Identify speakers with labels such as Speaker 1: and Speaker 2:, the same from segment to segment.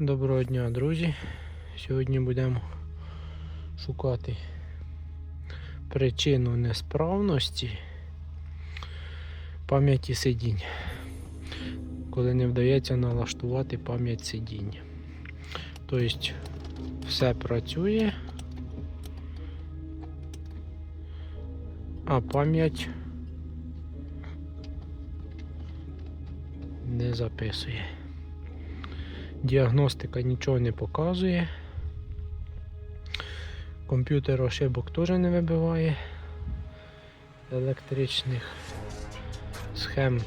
Speaker 1: Доброго дня, друзі. Сьогодні будемо шукати причину несправності пам'яті сидінь, коли не вдається налаштувати пам'ять сидінь. Тобто все працює, а пам'ять не записує. Діагностика нічого не показує. Комп'ютер ошибок теж не вибиває. Електричних схем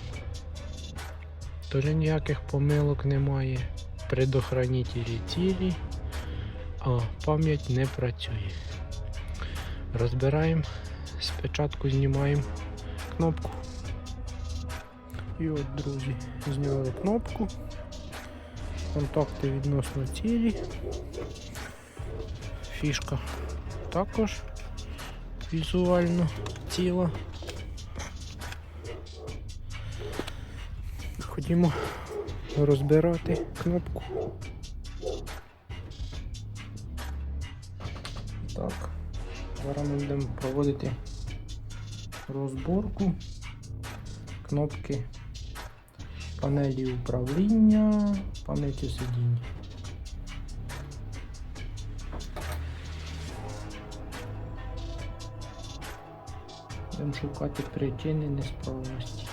Speaker 1: теж ніяких помилок немає. Предохранителі цілі, а пам'ять не працює. Розбираємо, спочатку знімаємо кнопку. І от, друзі, зняли кнопку контакти відносно цілі. Фішка також візуально ціла. Ходімо розбирати кнопку. Так, зараз ми будемо проводити розборку кнопки панелі управління, пам'яті сидінь. Будемо шукати причини несправності.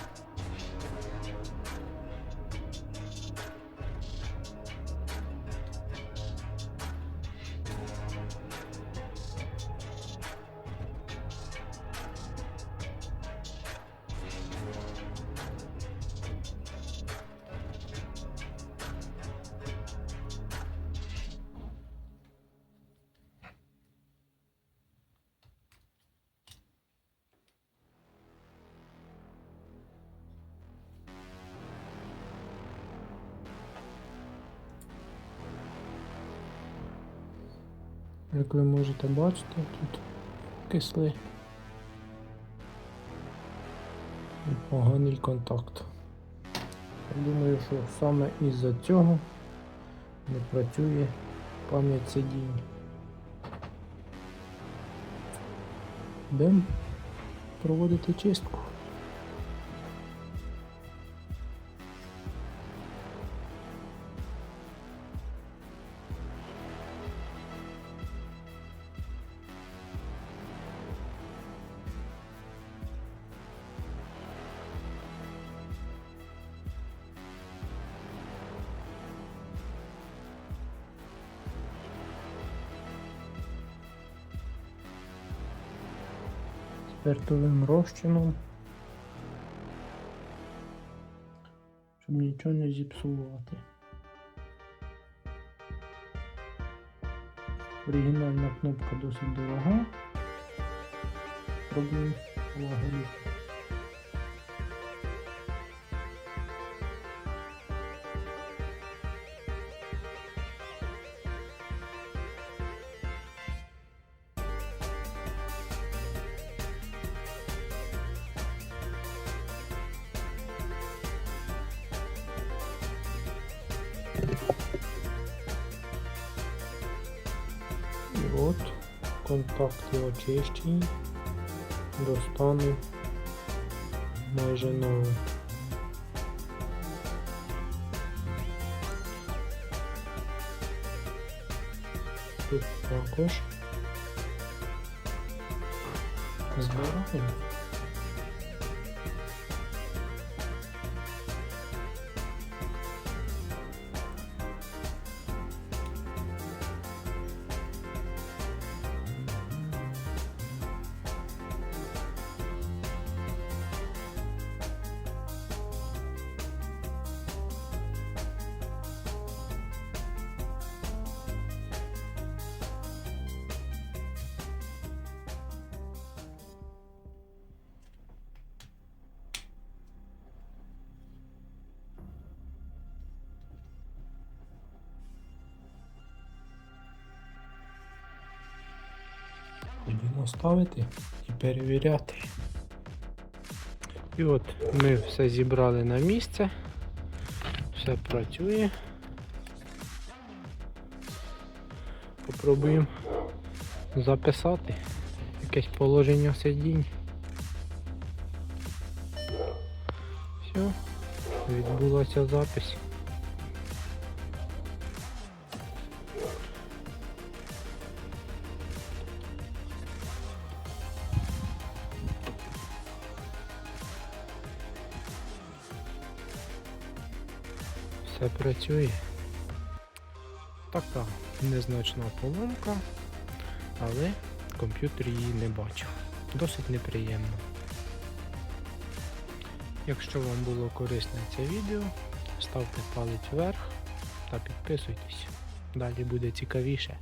Speaker 1: Як ви можете бачити, тут кислий і поганий контакт. Я думаю, що саме із-за цього не працює пам'ять сидінь. Будемо проводити чистку. Спиртовим розчином, щоб нічого не зіпсувати. Оригінальна кнопка досить дорога. Пробуємо полагодити. От контакти очищені, достану майже новий. Тут також збираємо. Будемо ставити і перевіряти. І от ми все зібрали на місце, все працює. Попробуємо записати якесь положення сидінь. Все, відбулася запись. Все працює. Така незначна поломка, але комп'ютер її не бачив. Досить неприємно. Якщо вам було корисне це відео, ставте палець вверх та підписуйтесь. Далі буде цікавіше.